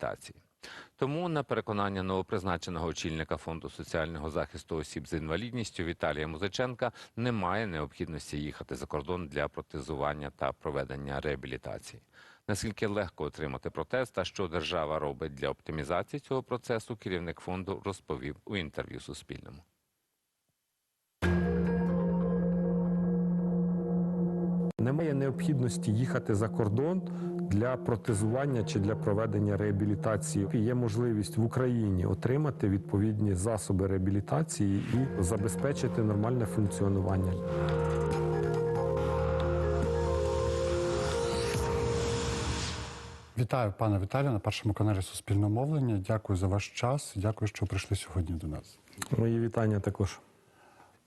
реабілітації. Тому, на переконання новопризначеного очільника фонду соціального захисту осіб з інвалідністю Віталія Музиченка, немає необхідності їхати за кордон для протезування та проведення реабілітації. Наскільки легко отримати протез та що держава робить для оптимізації цього процесу, керівник фонду розповів у інтерв'ю Суспільному. Немає необхідності їхати за кордон для протезування чи для проведення реабілітації. Є можливість в Україні отримати відповідні засоби реабілітації і забезпечити нормальне функціонування. Вітаю, пане Віталію, на першому каналі Суспільного мовлення. Дякую за ваш час. Дякую, що прийшли сьогодні до нас. Мої вітання також.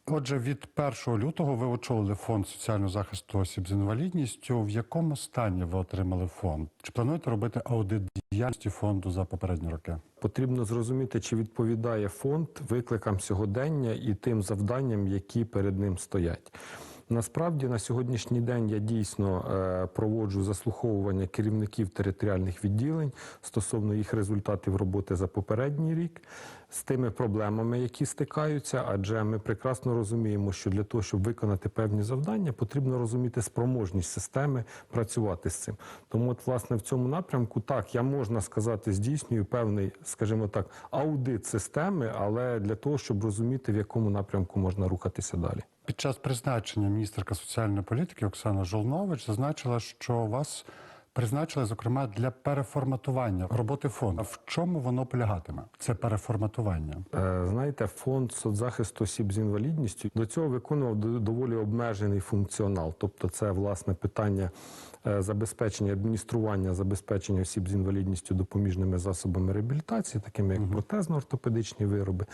Отже, від 1 лютого ви очолили фонд соціального захисту осіб з інвалідністю. В якому стані ви отримали фонд? Чи плануєте робити аудит діяльності фонду за попередні роки? Потрібно зрозуміти, чи відповідає фонд викликам сьогодення і тим завданням, які перед ним стоять. Насправді на сьогоднішній день я дійсно е, проводжу заслуховування керівників територіальних відділень стосовно їх результатів роботи за попередній рік з тими проблемами, які стикаються, адже ми прекрасно розуміємо, що для того, щоб виконати певні завдання, потрібно розуміти спроможність системи працювати з цим. Тому, от, власне, в цьому напрямку так я можна сказати, здійснюю певний, скажімо так, аудит системи, але для того, щоб розуміти, в якому напрямку можна рухатися далі. Під час призначення міністерка соціальної політики Оксана Жолнович зазначила, що вас призначили, зокрема, для переформатування роботи фонду. В чому воно полягатиме? Це переформатування. Е, Знаєте, фонд соцзахисту осіб з інвалідністю до цього виконував доволі обмежений функціонал. Тобто, це власне питання е, забезпечення адміністрування забезпечення осіб з інвалідністю допоміжними засобами реабілітації, такими як протезно-ортопедичні вироби,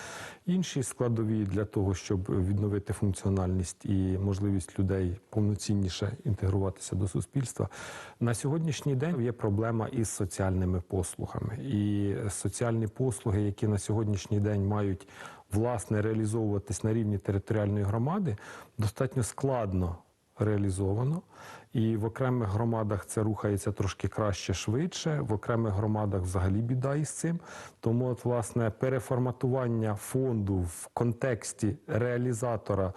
інші складові для того, щоб відновити функціональність і можливість людей повноцінніше інтегруватися до суспільства. На сьогоднішній день є проблема із соціальними послугами. І соціальні послуги, які на сьогоднішній день мають власне реалізовуватись на рівні територіальної громади, достатньо складно реалізовано. І в окремих громадах це рухається трошки краще, швидше. В окремих громадах взагалі біда із цим. Тому, от, власне, переформатування фонду в контексті реалізатора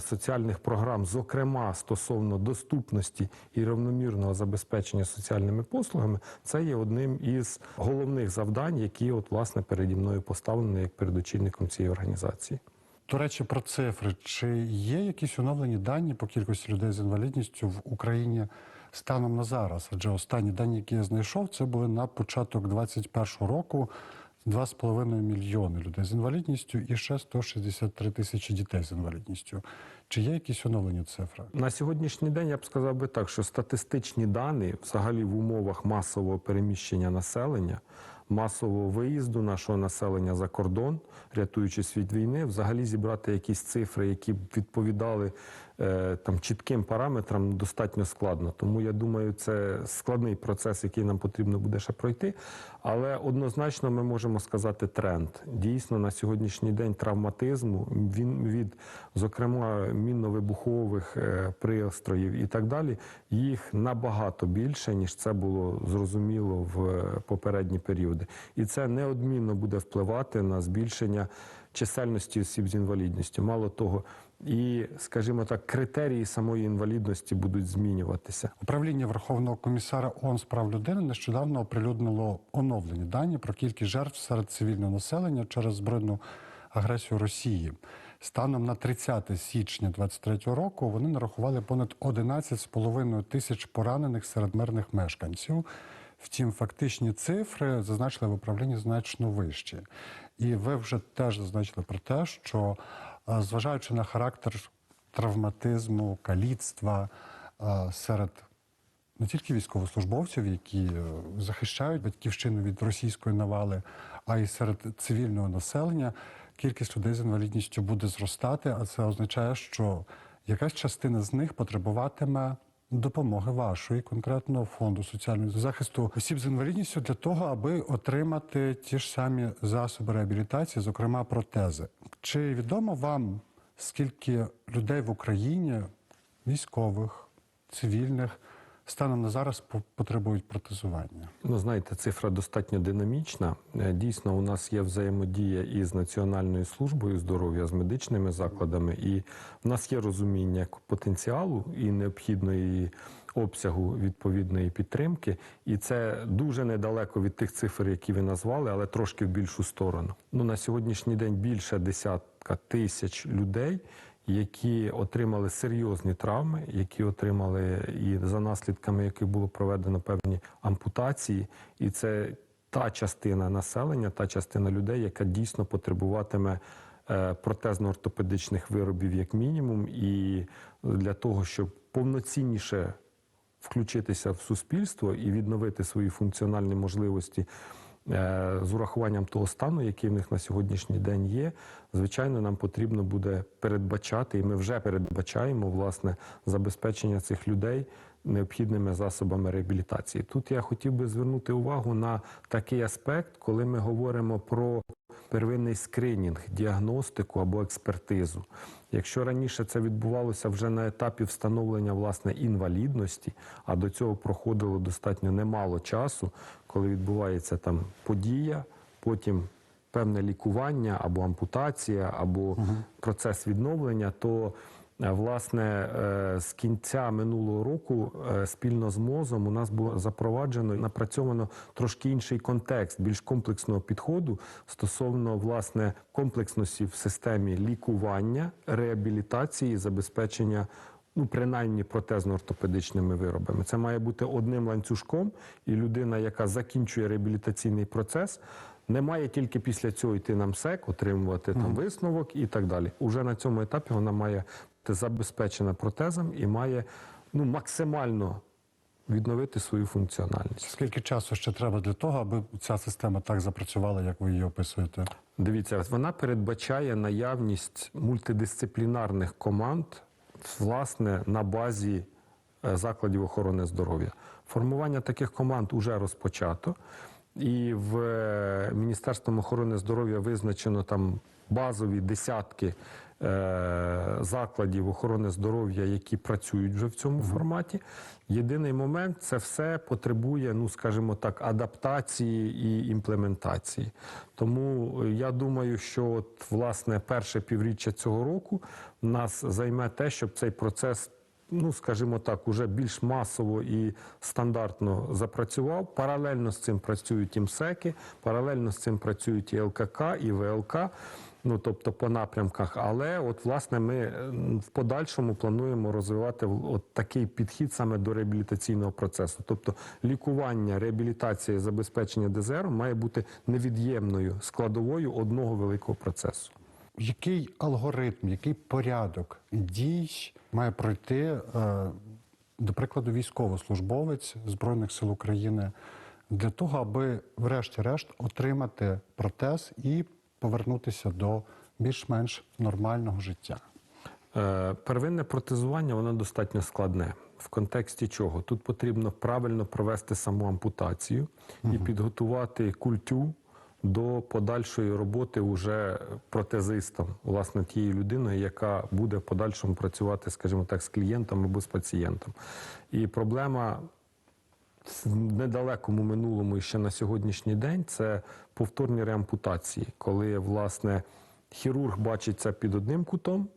соціальних програм, зокрема стосовно доступності і рівномірного забезпечення соціальними послугами, це є одним із головних завдань, які, от, власне, переді мною поставлені як перед очільником цієї організації. До речі, про цифри. Чи є якісь оновлені дані по кількості людей з інвалідністю в Україні станом на зараз? Адже останні дані, які я знайшов, це були на початок 2021 року. 2,5 мільйони людей з інвалідністю і ще 163 тисячі дітей з інвалідністю. Чи є якісь оновлені цифри? На сьогоднішній день я б сказав би так, що статистичні дані взагалі в умовах масового переміщення населення, масового виїзду нашого населення за кордон, рятуючись від війни, взагалі зібрати якісь цифри, які б відповідали е, там чітким параметрам, достатньо складно. Тому я думаю, це складний процес, який нам потрібно буде ще пройти. Але однозначно ми можемо сказати тренд. Дійсно, на сьогоднішній день травматизму він від, зокрема, мінно-вибухових е, пристроїв і так далі, їх набагато більше, ніж це було зрозуміло в е, попередні періоди. І це неодмінно буде впливати на збільшення чисельності осіб з інвалідністю. Мало того, і, скажімо так, критерії самої інвалідності будуть змінюватися. Управління Верховного комісара ООН з прав людини нещодавно оприлюднило оновлені дані про кількість жертв серед цивільного населення через збройну агресію Росії. Станом на 30 січня 2023 року вони нарахували понад 11,5 тисяч поранених серед мирних мешканців. Втім, фактичні цифри зазначили в управлінні значно вищі. І ви вже теж зазначили про те, що е, зважаючи на характер травматизму, каліцтва е, серед не тільки військовослужбовців, які е, захищають батьківщину від російської навали, а й серед цивільного населення, кількість людей з інвалідністю буде зростати, а це означає, що якась частина з них потребуватиме допомоги вашої конкретного фонду соціального захисту осіб з інвалідністю для того, аби отримати ті ж самі засоби реабілітації, зокрема протези. Чи відомо вам, скільки людей в Україні, військових, цивільних, станом на зараз по- потребують протезування? Ну, знаєте, цифра достатньо динамічна. Е, Дійсно, у нас є взаємодія із Національною службою здоров'я з медичними закладами, і в нас є розуміння потенціалу і необхідної обсягу відповідної підтримки. І це дуже недалеко від тих цифр, які ви назвали, але трошки в більшу сторону. Ну на сьогоднішній день більше десятка тисяч людей. Які отримали серйозні травми, які отримали і за наслідками яких було проведено певні ампутації, і це та частина населення, та частина людей, яка дійсно потребуватиме е, протезно-ортопедичних виробів як мінімум, і для того, щоб повноцінніше включитися в суспільство і відновити свої функціональні можливості з урахуванням того стану, який в них на сьогоднішній день є, звичайно, нам потрібно буде передбачати, і ми вже передбачаємо власне забезпечення цих людей необхідними засобами реабілітації. Тут я хотів би звернути увагу на такий аспект, коли ми говоримо про первинний скринінг, діагностику або експертизу. Якщо раніше це відбувалося вже на етапі встановлення власне інвалідності, а до цього проходило достатньо немало часу, коли відбувається там подія, потім певне лікування або ампутація, або процес відновлення, то Власне, е, з кінця минулого року е, спільно з МОЗом у нас було запроваджено і напрацьовано трошки інший контекст, більш комплексного підходу стосовно власне комплексності в системі лікування, реабілітації, забезпечення. Ну, принаймні протезно-ортопедичними виробами. Це має бути одним ланцюжком, і людина, яка закінчує реабілітаційний процес, не має тільки після цього йти на МСЕК, отримувати там висновок і так далі. Уже на цьому етапі вона має бути забезпечена протезом і має ну, максимально відновити свою функціональність. Скільки часу ще треба для того, аби ця система так запрацювала, як ви її описуєте? Дивіться, вона передбачає наявність мультидисциплінарних команд, власне, на базі е, закладів охорони здоров'я. Формування таких команд вже розпочато, і в е, Міністерством охорони здоров'я визначено там базові десятки закладів охорони здоров'я, які працюють вже в цьому форматі. Єдиний момент це все потребує, ну скажімо так, адаптації і імплементації. Тому е, я думаю, що от, власне перше півріччя цього року нас займе те, щоб цей процес. Ну, скажімо так, уже більш масово і стандартно запрацював. Паралельно з цим працюють і МСЕКи, паралельно з цим працюють і ЛКК, і ВЛК, ну тобто по напрямках. Але от власне ми е, в подальшому плануємо розвивати от такий підхід саме до реабілітаційного процесу. Тобто лікування, реабілітація забезпечення ДЗР має бути невід'ємною складовою одного великого процесу. Який алгоритм, який порядок дій має пройти, е, до прикладу, військовослужбовець Збройних сил України для того, аби, врешті-решт, отримати протез і повернутися до більш-менш нормального життя? Е, Первинне протезування воно достатньо складне. В контексті чого? Тут потрібно правильно провести саму ампутацію і підготувати культю до подальшої роботи уже протезистом, власне, тією людиною, яка буде в подальшому працювати, скажімо так, з клієнтом або з пацієнтом. І проблема в недалекому минулому і ще на сьогоднішній день це повторні реампутації, коли власне хірург бачиться під одним кутом,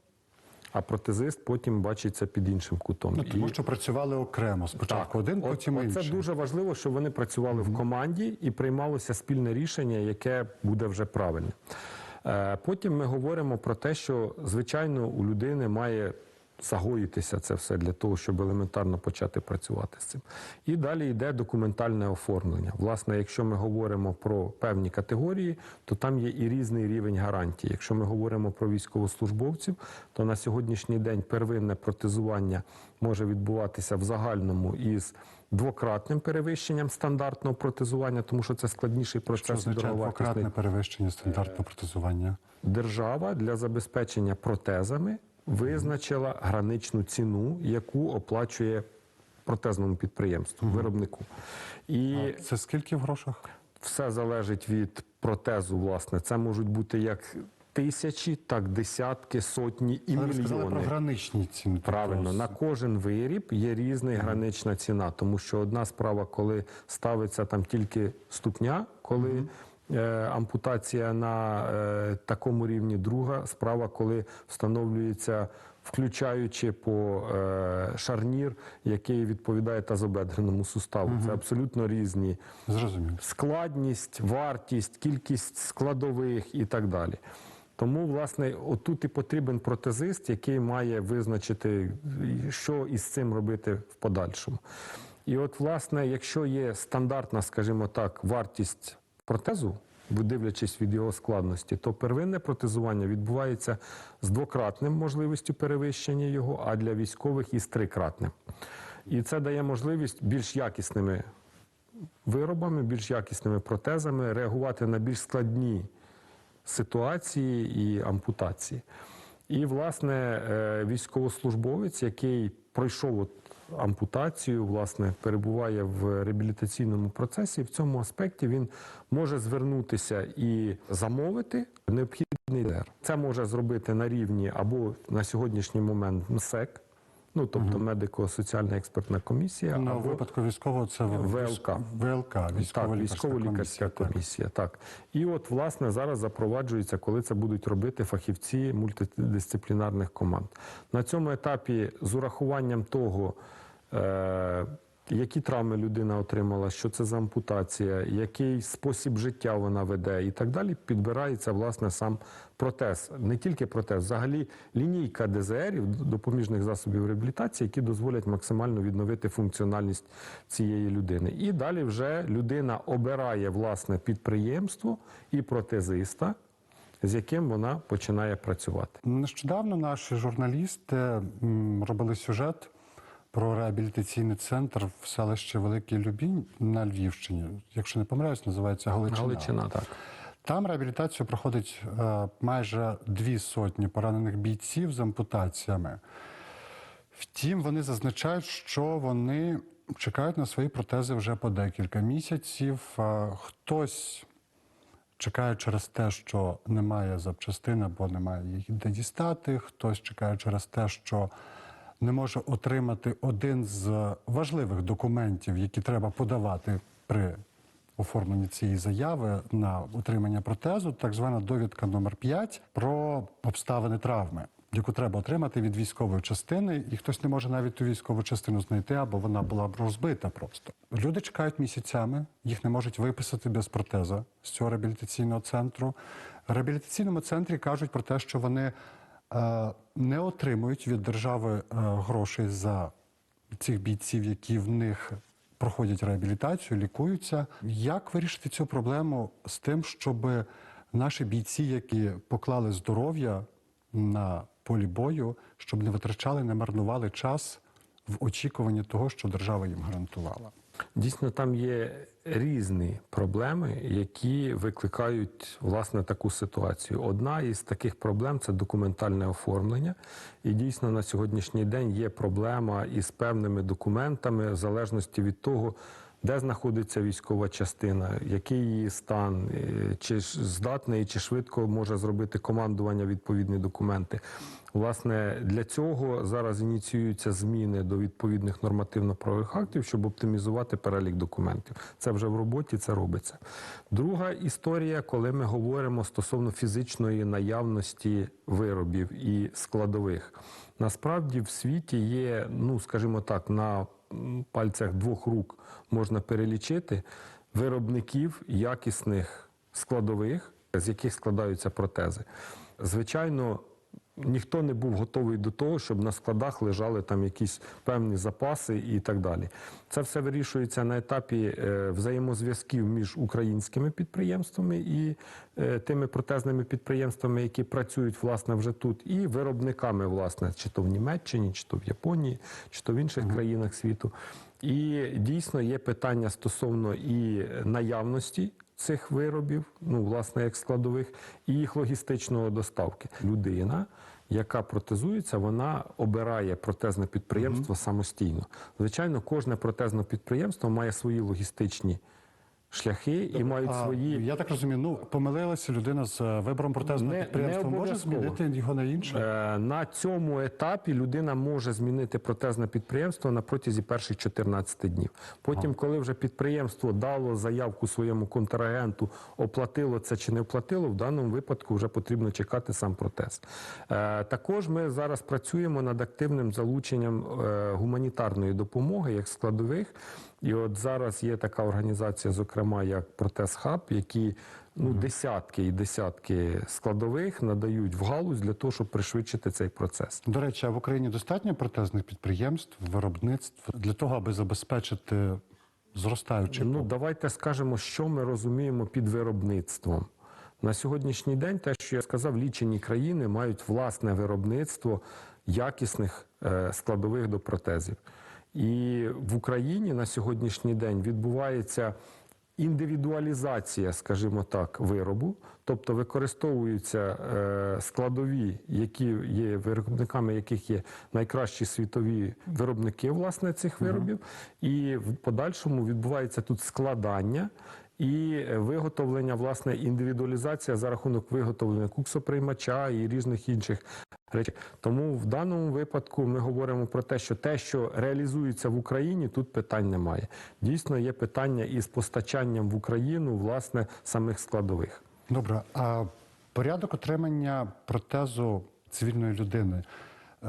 а протезист потім бачиться під іншим кутом. Ну, тому І- що працювали окремо. Спочатку один, От- потім от інший. Це дуже важливо, щоб вони працювали в команді і приймалося спільне рішення, яке буде вже правильне. Е, Потім ми говоримо про те, що звичайно у людини має загоїтися це все для того, щоб елементарно почати працювати з цим. І далі йде документальне оформлення. Власне, якщо ми говоримо про певні категорії, то там є і різний рівень гарантії. Якщо ми говоримо про військовослужбовців, то на сьогоднішній день первинне протезування може відбуватися в загальному із двократним перевищенням стандартного протезування, тому що це складніший процес дороговартісний. двократне перевищення стандартного протезування? Держава для забезпечення протезами визначила граничну ціну, яку оплачує протезному підприємству, виробнику. І А Це скільки в грошах? все залежить від протезу, власне. Це можуть бути як тисячі, так десятки, сотні і Ви сказали про мільйони. граничні ціни. тобто Правильно, на кожен виріб є різна гранична ціна, тому що одна справа, коли ставиться там тільки ступня, коли е, ампутація на е, такому рівні, друга справа, коли встановлюється. Включаючи по е, шарнір, який відповідає тазобедреному суставу, це абсолютно різні Зрозуміло. складність, вартість, кількість складових і так далі. Тому, власне, отут і потрібен протезист, який має визначити, що із цим робити в подальшому. І от, власне, якщо є стандартна, скажімо так, вартість протезу, дивлячись від його складності, то первинне протезування відбувається з двократним можливістю перевищення його, а для військових із трикратним. І це дає можливість більш якісними виробами, більш якісними протезами, реагувати на більш складні ситуації і ампутації. І, власне, е, військовослужбовець, який пройшов ампутацію, власне, перебуває в реабілітаційному процесі, в цьому аспекті він може звернутися і замовити необхідний ДР. Це може зробити на рівні або на сьогоднішній момент МСЕК, ну тобто медико-соціальна експертна комісія, На або випадку військового це ВЛК. ВЛК, військово-лікарська військово-лікарська комісія. комісія. Так. І от, власне, зараз запроваджується, коли це будуть робити фахівці мультидисциплінарних команд. На цьому етапі, з урахуванням того, які травми людина отримала, що це за ампутація, який спосіб життя вона веде і так далі, підбирається власне сам протез. Не тільки протез, взагалі лінійка ДЗРів, допоміжних засобів реабілітації, які дозволять максимально відновити функціональність цієї людини. І далі вже людина обирає власне підприємство і протезиста, з яким вона починає працювати. Нещодавно наші журналісти робили сюжет про реабілітаційний центр в селищі Великий Любінь на Львівщині. Якщо не помиляюсь, називається Галичина. Галичина, так. Там реабілітацію проходить е, майже дві сотні поранених бійців з ампутаціями. Втім, вони зазначають, що вони чекають на свої протези вже по декілька місяців. Е, Хтось чекає через те, що немає запчастин або немає їх де дістати. Хтось чекає через те, що не може отримати один з важливих документів, які треба подавати при оформленні цієї заяви на отримання протезу, так звана довідка номер 5 про обставини травми. Яку треба отримати від військової частини, і хтось не може навіть ту військову частину знайти, або вона була б розбита просто. Люди чекають місяцями, їх не можуть виписати без протеза з цього реабілітаційного центру. В реабілітаційному центрі кажуть про те, що вони не отримують від держави е, грошей за цих бійців, які в них проходять реабілітацію, лікуються. Як вирішити цю проблему з тим, щоб наші бійці, які поклали здоров'я на полі бою, щоб не витрачали, не марнували час в очікуванні того, що держава їм гарантувала? Дійсно, там є різні проблеми, які викликають власне таку ситуацію. Одна із таких проблем це документальне оформлення. І дійсно на сьогоднішній день є проблема із певними документами, в залежності від того, де знаходиться військова частина, який її стан, е, чи здатний, чи швидко може зробити командування відповідні документи. Власне, для цього зараз ініціюються зміни до відповідних нормативно-правових актів, щоб оптимізувати перелік документів. Це вже в роботі, це робиться. Друга історія, коли ми говоримо стосовно фізичної наявності виробів і складових. Насправді в світі є, ну скажімо так, на пальцях двох рук можна перелічити виробників якісних складових, з яких складаються протези. Звичайно, ніхто не був готовий до того, щоб на складах лежали там якісь певні запаси і так далі. Це все вирішується на етапі е, взаємозв'язків між українськими підприємствами і е, тими протезними підприємствами, які працюють власне вже тут, і виробниками, власне, чи то в Німеччині, чи то в Японії, чи то в інших країнах світу. І дійсно є питання стосовно і наявності цих виробів, ну власне як складових, і їх логістичного доставки. Людина, яка протезується, вона обирає протезне підприємство самостійно. Звичайно, кожне протезне підприємство має свої логістичні шляхи і мають А, свої. Я так розумію, ну помилилася людина з е, вибором протезного Не- підприємства. не Може змінити його на інше? Е, На цьому етапі людина може змінити протезне підприємство на протязі перших 14 днів. Потім, коли вже підприємство дало заявку своєму контрагенту, оплатило це чи не оплатило, в даному випадку вже потрібно чекати сам протез. Е, Також ми зараз працюємо над активним залученням е, гуманітарної допомоги як складових. І от зараз є така організація, зокрема як Протез Хаб, які ну десятки і десятки складових надають в галузь для того, щоб пришвидшити цей процес. До речі, а в Україні достатньо протезних підприємств, виробництв для того, аби забезпечити зростаючий Ну давайте скажемо, що ми розуміємо під виробництвом. На сьогоднішній день, те, що я сказав, лічені країни мають власне виробництво якісних е, складових до протезів. І в Україні на сьогоднішній день відбувається індивідуалізація, скажімо так, виробу, тобто використовуються е, складові, які є виробниками, яких є найкращі світові виробники власне цих виробів, і в подальшому відбувається тут складання. І виготовлення, власне, індивідуалізація за рахунок виготовлення куксоприймача і різних інших речей. Тому в даному випадку ми говоримо про те, що те, що реалізується в Україні, тут питань немає. Дійсно, є питання із постачанням в Україну власне самих складових. Добре, а порядок отримання протезу цивільної людини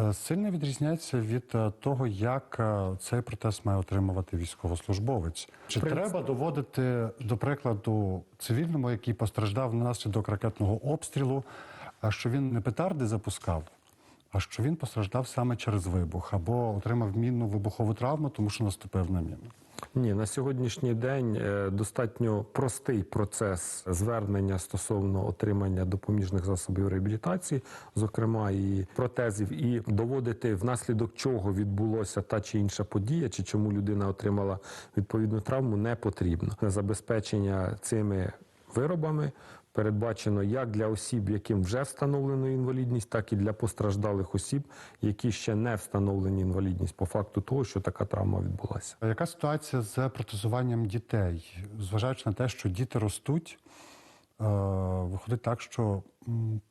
е, сильно відрізняється від е, того, як е, цей протез має отримувати військовослужбовець. Чи Принцип- треба доводити, до прикладу, цивільному, який постраждав внаслідок ракетного обстрілу, а що він не петарди запускав? А що він постраждав саме через вибух або отримав мінну вибухову травму, тому що наступив на міну? Ні, на сьогоднішній день е, достатньо простий процес звернення стосовно отримання допоміжних засобів реабілітації, зокрема і протезів, і доводити внаслідок чого відбулося та чи інша подія, чи чому людина отримала відповідну травму, не потрібно. Забезпечення цими виробами передбачено як для осіб, яким вже встановлено інвалідність, так і для постраждалих осіб, які ще не встановлені інвалідність по факту того, що така травма відбулася. А яка ситуація з протезуванням дітей? Зважаючи на те, що діти ростуть, е, виходить так, що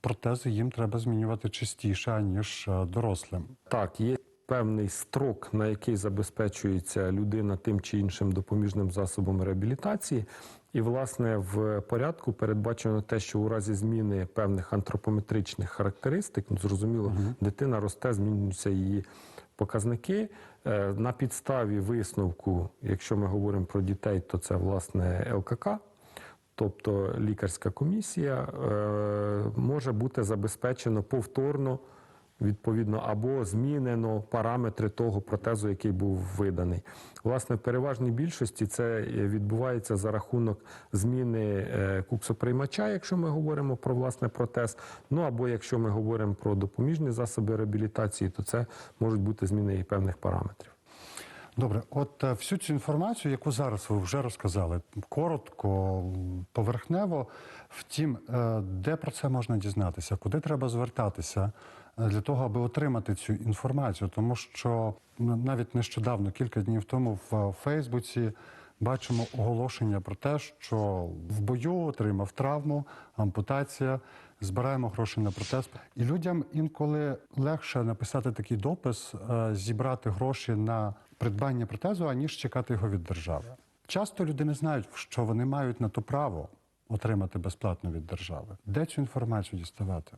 протези їм треба змінювати частіше, аніж е, дорослим. Так, є певний строк, на який забезпечується людина тим чи іншим допоміжним засобом реабілітації. І, власне, в порядку передбачено те, що у разі зміни певних антропометричних характеристик, ну, зрозуміло, дитина росте, змінюються її показники. Е, На підставі висновку, якщо ми говоримо про дітей, то це власне ЛКК, тобто лікарська комісія, е, може бути забезпечено повторно відповідно або змінено параметри того протезу, який був виданий. Власне, в переважній більшості це е, відбувається за рахунок зміни е, куксоприймача, якщо ми говоримо про власне протез. Ну або якщо ми говоримо про допоміжні засоби реабілітації, то це можуть бути зміни і певних параметрів. Добре, от е, всю цю інформацію, яку зараз ви вже розказали, коротко, поверхнево. Втім, де про це можна дізнатися, куди треба звертатися для того, аби отримати цю інформацію, тому що навіть нещодавно, кілька днів тому, в е, Фейсбуці бачимо оголошення про те, що в бою отримав травму, ампутація. Збираємо гроші на протез. І людям інколи легше написати такий допис, е, зібрати гроші на придбання протезу, аніж чекати його від держави. Часто люди не знають, що вони мають на то право отримати безплатно від держави. Де цю інформацію діставати?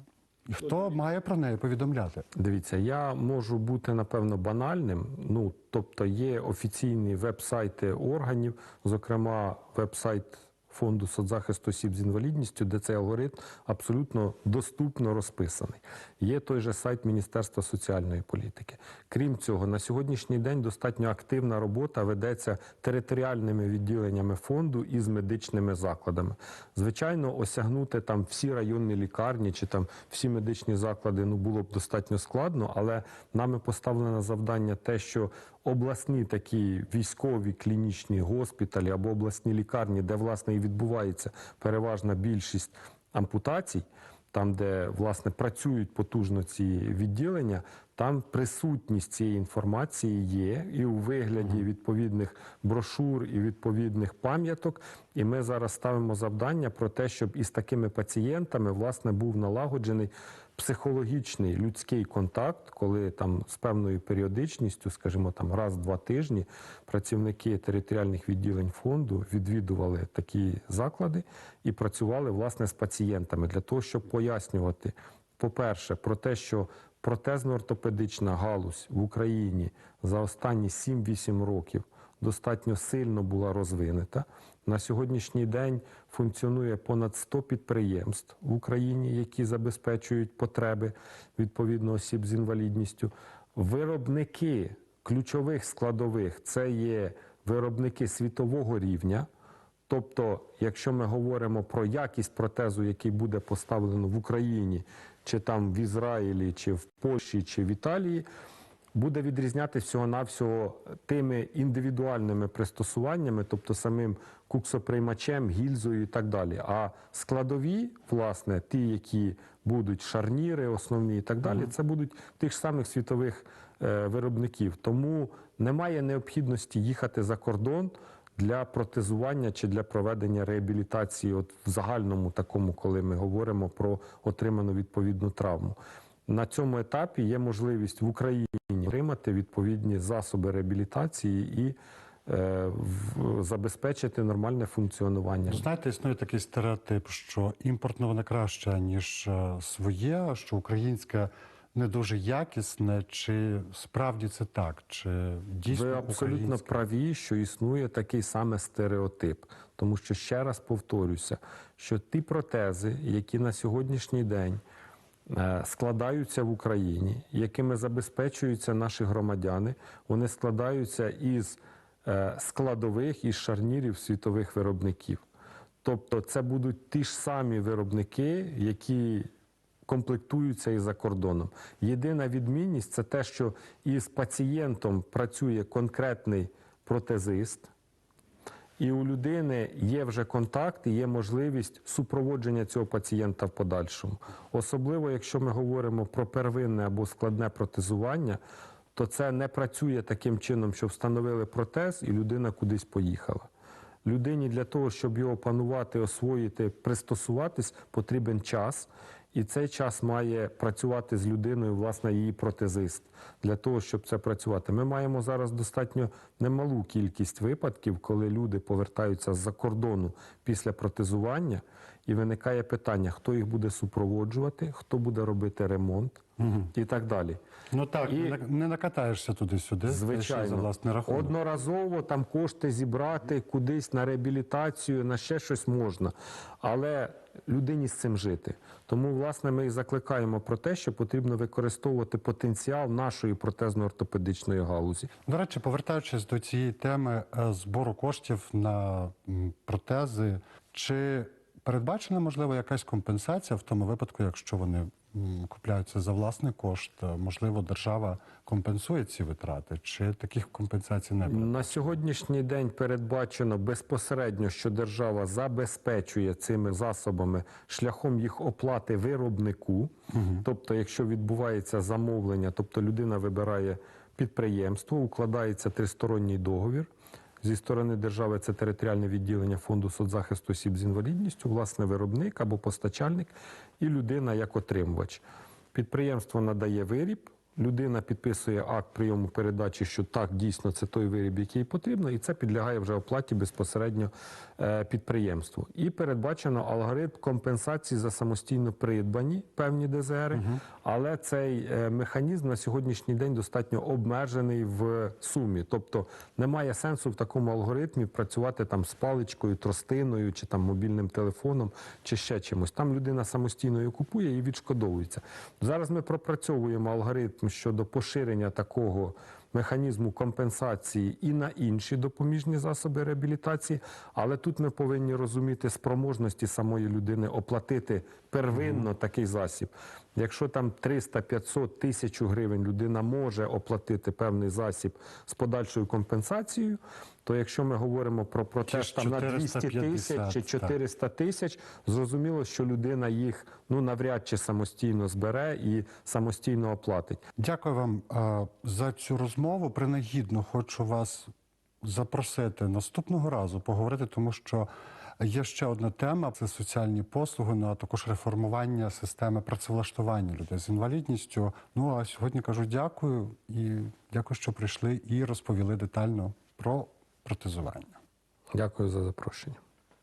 Хто має про неї повідомляти? Дивіться, я можу бути напевно банальним. Ну тобто є офіційні веб-сайти органів, зокрема веб-сайт фонду соцзахисту осіб з інвалідністю, де цей алгоритм абсолютно доступно розписаний. Є той же сайт Міністерства соціальної політики. Крім цього, на сьогоднішній день достатньо активна робота ведеться територіальними відділеннями фонду із медичними закладами. Звичайно, осягнути там всі районні лікарні чи там всі медичні заклади ну було б достатньо складно, але нами поставлено завдання те, що обласні такі військові клінічні госпіталі або обласні лікарні, де власне і відбувається переважна більшість ампутацій, там, де власне працюють потужно ці відділення, Там присутність цієї інформації є і у вигляді відповідних брошур і відповідних пам'яток. І ми зараз ставимо завдання про те, щоб із такими пацієнтами власне був налагоджений психологічний людський контакт, коли там з певною періодичністю, скажімо, там раз-два тижні, працівники територіальних відділень фонду відвідували такі заклади і працювали власне з пацієнтами для того, щоб пояснювати, по-перше, про те, що протезно-ортопедична галузь в Україні за останні 7-8 років достатньо сильно була розвинена. На сьогоднішній день функціонує понад 100 підприємств в Україні, які забезпечують потреби відповідно осіб з інвалідністю. Виробники ключових складових це є виробники світового рівня. Тобто, якщо ми говоримо про якість протезу, який буде поставлено в Україні, чи там в Ізраїлі, чи в Польщі, чи в Італії, буде відрізняти всього-навсього тими індивідуальними пристосуваннями, тобто самим куксоприймачем, гільзою і так далі. А складові, власне, ті, які будуть шарніри, основні і так далі, це будуть тих ж самих світових е, виробників. Тому немає необхідності їхати за кордон для протезування чи для проведення реабілітації, от в загальному такому, коли ми говоримо про отриману відповідну травму. На цьому етапі є можливість в Україні отримати відповідні засоби реабілітації і е, в- забезпечити нормальне функціонування. Ну, Знаєте, існує такий стереотип, що імпортне воно краще, ніж е, своє, що українське не дуже якісне. Чи справді це так? Чи дійсно Ви абсолютно українське? праві, що існує такий саме стереотип. Тому що ще раз повторюся, що ті протези, які на сьогоднішній день складаються в Україні, якими забезпечуються наші громадяни, вони складаються із е, складових із шарнірів світових виробників. Тобто, це будуть ті ж самі виробники, які комплектуються і за кордоном. Єдина відмінність це те, що із пацієнтом працює конкретний протезист, і у людини є вже контакт і є можливість супроводження цього пацієнта в подальшому. Особливо, якщо ми говоримо про первинне або складне протезування, то це не працює таким чином, що встановили протез, і людина кудись поїхала. Людині для того, щоб його опанувати, освоїти, пристосуватись, потрібен час. І цей час має працювати з людиною, власне, її протезист, для того, щоб це працювати. Ми маємо зараз достатньо немалу кількість випадків, коли люди повертаються з-за кордону після протезування, і виникає питання, хто їх буде супроводжувати, хто буде робити ремонт і так далі. Ну так, І- не не накатаєшся туди-сюди, ще за Звичайно, власний рахунок. одноразово там кошти зібрати кудись на реабілітацію, на ще щось можна, але людині з цим жити. Тому, власне, ми і закликаємо про те, що потрібно використовувати потенціал нашої протезно-ортопедичної галузі. До речі, повертаючись до цієї теми е, збору коштів на м, протези, чи передбачена можливо якась компенсація в тому випадку, якщо вони купляються за власний кошт? Е, Можливо, держава компенсує ці витрати, чи таких компенсацій не буде? На сьогоднішній день передбачено безпосередньо, що держава забезпечує цими засобами шляхом їх оплати виробнику. Тобто, якщо відбувається замовлення, тобто людина вибирає підприємство, укладається тристоронній договір. Зі сторони держави це територіальне відділення фонду соцзахисту осіб з інвалідністю, власне, виробник або постачальник, і людина як отримувач. Підприємство надає виріб, людина підписує акт прийому передачі, що так дійсно це той виріб, який потрібно, і це підлягає вже оплаті безпосередньо е, підприємству. І передбачено алгоритм компенсації за самостійно придбані певні ДЗРи, але цей е, механізм на сьогоднішній день достатньо обмежений в сумі. Тобто немає сенсу в такому алгоритмі працювати там з паличкою, тростиною чи там мобільним телефоном, чи ще чимось. Там людина самостійно її купує і відшкодовується. Зараз ми пропрацьовуємо алгоритм щодо поширення такого механізму компенсації і на інші допоміжні засоби реабілітації. Але тут ми повинні розуміти спроможності самої людини оплатити первинно такий засіб. Якщо там 300, 500, тисячу гривень людина може оплатити певний засіб з подальшою компенсацією, то якщо ми говоримо про протест там на 200 тисяч чи так. 400 тисяч, зрозуміло, що людина їх ну навряд чи самостійно збере і самостійно оплатить. Дякую вам за цю розмову. Принагідно хочу вас запросити наступного разу поговорити, тому що є ще одна тема: це соціальні послуги, ну а також реформування системи працевлаштування людей з інвалідністю. Ну а сьогодні кажу дякую і дякую, що прийшли і розповіли детально про протезування. Дякую за запрошення.